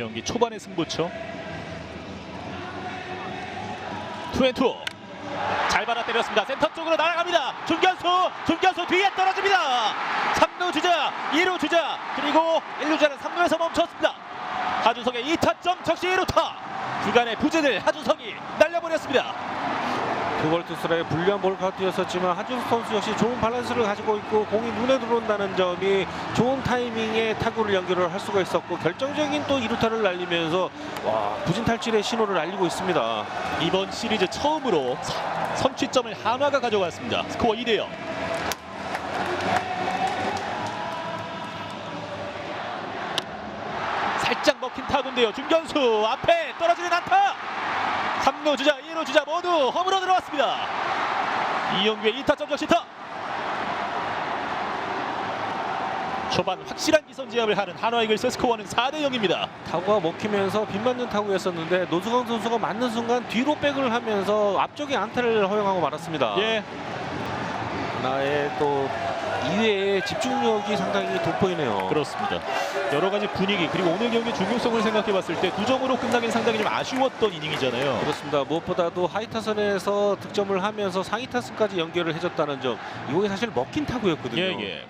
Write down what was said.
경기 초반의 승부처. 투앤투. 잘 받아 때렸습니다. 센터 쪽으로 날아갑니다. 중견수, 중견수 뒤에 떨어집니다. 3루 주자, 2루 주자, 그리고 1루자는 3루에서 멈췄습니다. 하준석의 2타점 적시 1루타. 주간의 부진을 하준석이 날려버렸습니다. 두벌 투수의 불리한 볼 카운트였었지만 하준수 선수 역시 좋은 밸런스를 가지고 있고 공이 눈에 들어온다는 점이 좋은 타이밍에 타구를 연결을 할 수가 있었고 결정적인 또 2루타를 날리면서 와 부진 탈출의 신호를 알리고 있습니다. 이번 시리즈 처음으로 선- 선취점을 한화가 가져갔습니다. 스코어 2대 0. 살짝 먹힌 타구인데요. 중견수 앞에 떨어지는 안타. 3루 주자, 2루 주자 모두 홈으로 들어왔습니다. 이영규의 2타점 적시타. 초반 확실한 기선 제압을 하는 한화 이글스 스코어는 4대 0입니다. 타구가 먹히면서 빗 맞는 타구였었는데 노수강 선수가 맞는 순간 뒤로 백을 하면서 앞쪽에 안타를 허용하고 말았습니다. 예, 나의 또 이외의 집중력이 상당히 돋보이네요. 그렇습니다. 여러 가지 분위기 그리고 오늘 경기 중요성을 생각해 봤을 때두 점으로 끝나긴 상당히 좀 아쉬웠던 이닝이잖아요. 그렇습니다. 무엇보다도 하이 타선에서 득점을 하면서 상위 타선까지 연결을 해줬다는 점 이거 사실 먹힌 타구였거든요. 예, 예.